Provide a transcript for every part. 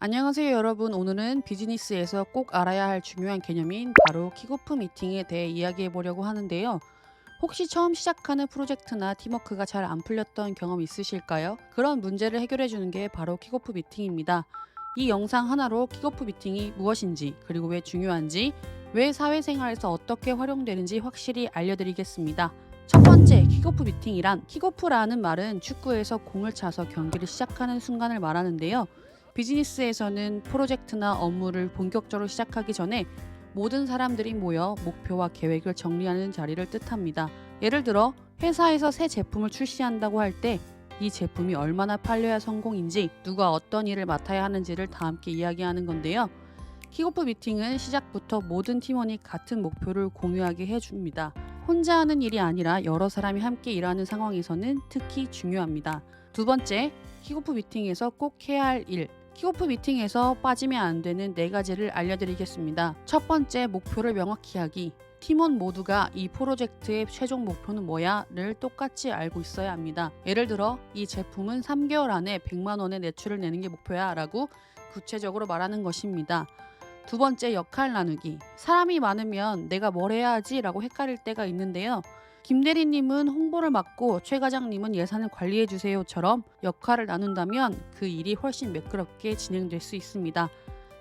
안녕하세요 여러분. 오늘은 비즈니스에서 꼭 알아야 할 중요한 개념인 바로 킥오프 미팅에 대해 이야기해 보려고 하는데요. 혹시 처음 시작하는 프로젝트나 팀워크가 잘 안 풀렸던 경험 있으실까요? 그런 문제를 해결해 주는 게 바로 킥오프 미팅입니다. 이 영상 하나로 킥오프 미팅이 무엇인지 그리고 왜 중요한지 왜 사회생활에서 어떻게 활용되는지 확실히 알려드리겠습니다. 첫 번째 킥오프 미팅이란 킥오프라는 말은 축구에서 공을 차서 경기를 시작하는 순간을 말하는데요 비즈니스에서는 프로젝트나 업무를 본격적으로 시작하기 전에 모든 사람들이 모여 목표와 계획을 정리하는 자리를 뜻합니다. 예를 들어 회사에서 새 제품을 출시한다고 할 때 이 제품이 얼마나 팔려야 성공인지 누가 어떤 일을 맡아야 하는지를 다 함께 이야기하는 건데요. 킥오프 미팅은 시작부터 모든 팀원이 같은 목표를 공유하게 해줍니다. 혼자 하는 일이 아니라 여러 사람이 함께 일하는 상황에서는 특히 중요합니다. 두 번째, 킥오프 미팅에서 꼭 해야 할 일. 킥오프 미팅에서 빠지면 안 되는 네 가지를 알려드리겠습니다. 첫 번째, 목표를 명확히 하기. 팀원 모두가 이 프로젝트의 최종 목표는 뭐야를 똑같이 알고 있어야 합니다. 예를 들어, 이 제품은 3개월 안에 100만 원의 매출을 내는 게 목표야 라고 구체적으로 말하는 것입니다. 두 번째, 역할 나누기. 사람이 많으면 내가 뭘 해야 하지 라고 헷갈릴 때가 있는데요. 김 대리님은 홍보를 맡고 최 과장님은 예산을 관리해 주세요처럼 역할을 나눈다면 그 일이 훨씬 매끄럽게 진행될 수 있습니다.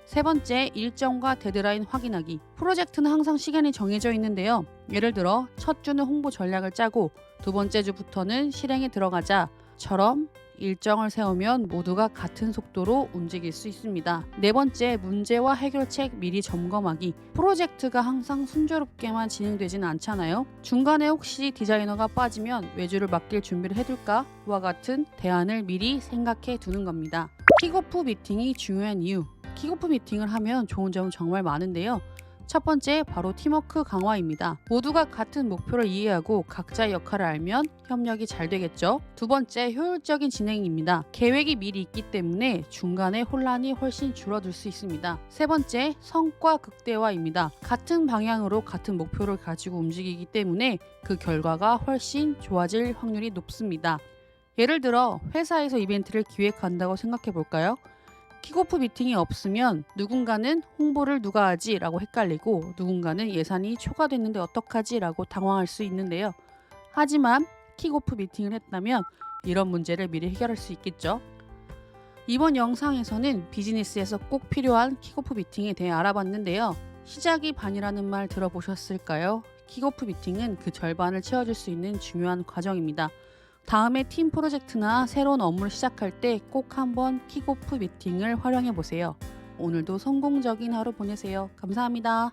세 번째, 일정과 데드라인 확인하기. 프로젝트는 항상 시간이 정해져 있는데요. 예를 들어 첫 주는 홍보 전략을 짜고 두 번째 주부터는 실행에 들어가자처럼 일정을 세우면 모두가 같은 속도로 움직일 수 있습니다. 네 번째, 문제와 해결책 미리 점검하기. 프로젝트가 항상 순조롭게만 진행되진 않잖아요. 중간에 혹시 디자이너가 빠지면 외주를 맡길 준비를 해둘까? 와 같은 대안을 미리 생각해 두는 겁니다. 킥오프 미팅이 중요한 이유. 킥오프 미팅을 하면 좋은 점은 정말 많은데요. 첫 번째 바로 팀워크 강화입니다. 모두가 같은 목표를 이해하고 각자의 역할을 알면 협력이 잘 되겠죠. 두 번째 효율적인 진행입니다. 계획이 미리 있기 때문에 중간에 혼란이 훨씬 줄어들 수 있습니다. 세 번째 성과 극대화입니다. 같은 방향으로 같은 목표를 가지고 움직이기 때문에 그 결과가 훨씬 좋아질 확률이 높습니다. 예를 들어 회사에서 이벤트를 기획한다고 생각해 볼까요? 킥오프 미팅이 없으면 누군가는 홍보를 누가 하지? 라고 헷갈리고 누군가는 예산이 초과됐는데 어떡하지? 라고 당황할 수 있는데요. 하지만 킥오프 미팅을 했다면 이런 문제를 미리 해결할 수 있겠죠. 이번 영상에서는 비즈니스에서 꼭 필요한 킥오프 미팅에 대해 알아봤는데요. 시작이 반이라는 말 들어보셨을까요? 킥오프 미팅은 그 절반을 채워줄 수 있는 중요한 과정입니다. 다음에 팀 프로젝트나 새로운 업무를 시작할 때 꼭 한번 킥오프 미팅을 활용해 보세요. 오늘도 성공적인 하루 보내세요. 감사합니다.